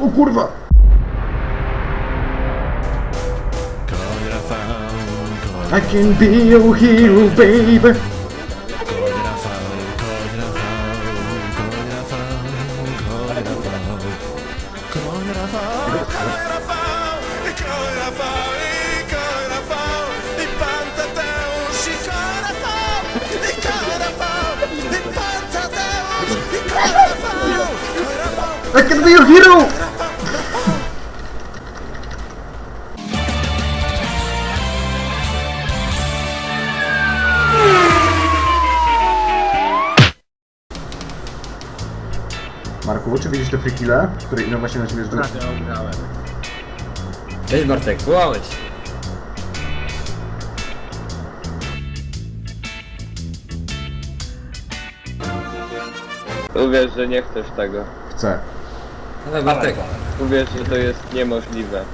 O kurwa! I can be your hero, baby. I can be your hero! Marku, czy widzisz te frikile, które idą właśnie na ciebie z ja ograłem. Cześć Bartek, wołałeś. Uwierz, że nie chcesz tego. Chcę. Dawaj Bartek. Uwierz, że to jest niemożliwe.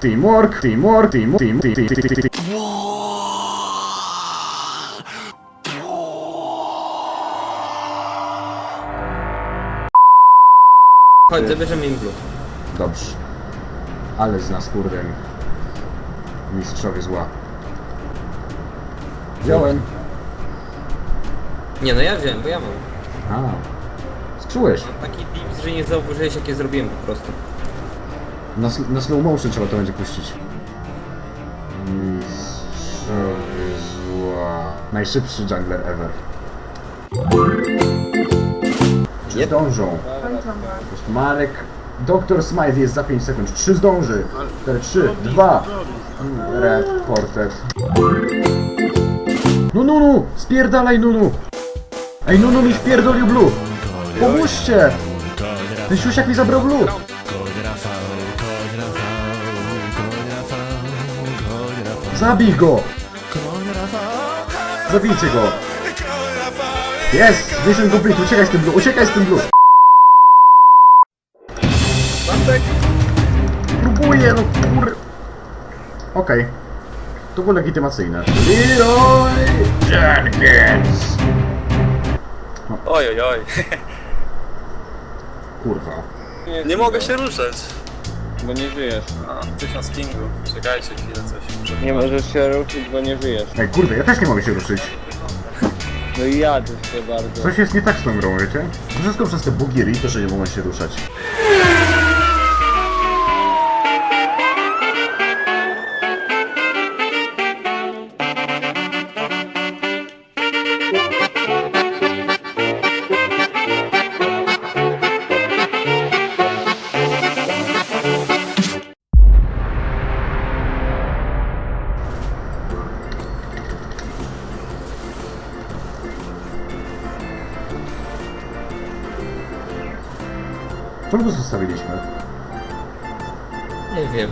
Teamwork, teamwork, team, team, team, team, team, team, team. Chodź, zabierzemy im blue. Dobrze. Ale z nas kurde mistrzowie zła. Wziąłem. Nie no ja wziąłem, bo ja mam. A. Sksułeś. Mam taki dips, że nie zauważyłeś jakie zrobiłem po prostu. Na, na slow motion trzeba to będzie puścić. Mistrzowie zła. Najszybszy jungler ever. Yep. zdążą? Po prostu Marek... Doktor Smite jest za 5 sekund. 3 zdąży. 4, 3, 2. Reported. No! Spierdalaj Nunu! Ej Nunu mi spierdolił blue! Pomóżcie! Ten siusiak mi zabrał blue! Zabij go! Zabijcie go! Jest! Mission complete, uciekaj z tym blue, uciekaj z tym blue! Bartek! Próbuję, no kur... Okej. To było legitymacyjne. Leroy Jenkins! Oj, oj, oj. Kurwa. Nie mogę się ruszać. Bo nie żyjesz. A, tysiąc pingu. Czekajcie chwilę, coś muszę... Nie możesz się ruszyć, bo nie żyjesz. Ej, kurde, ja też nie mogę się ruszyć. No i ja też się bardzo. Coś jest nie tak z tą grą, wiecie? Wszystko przez te bugi to, że nie mogą się ruszać. Czemu go zostawiliśmy? Nie wiem.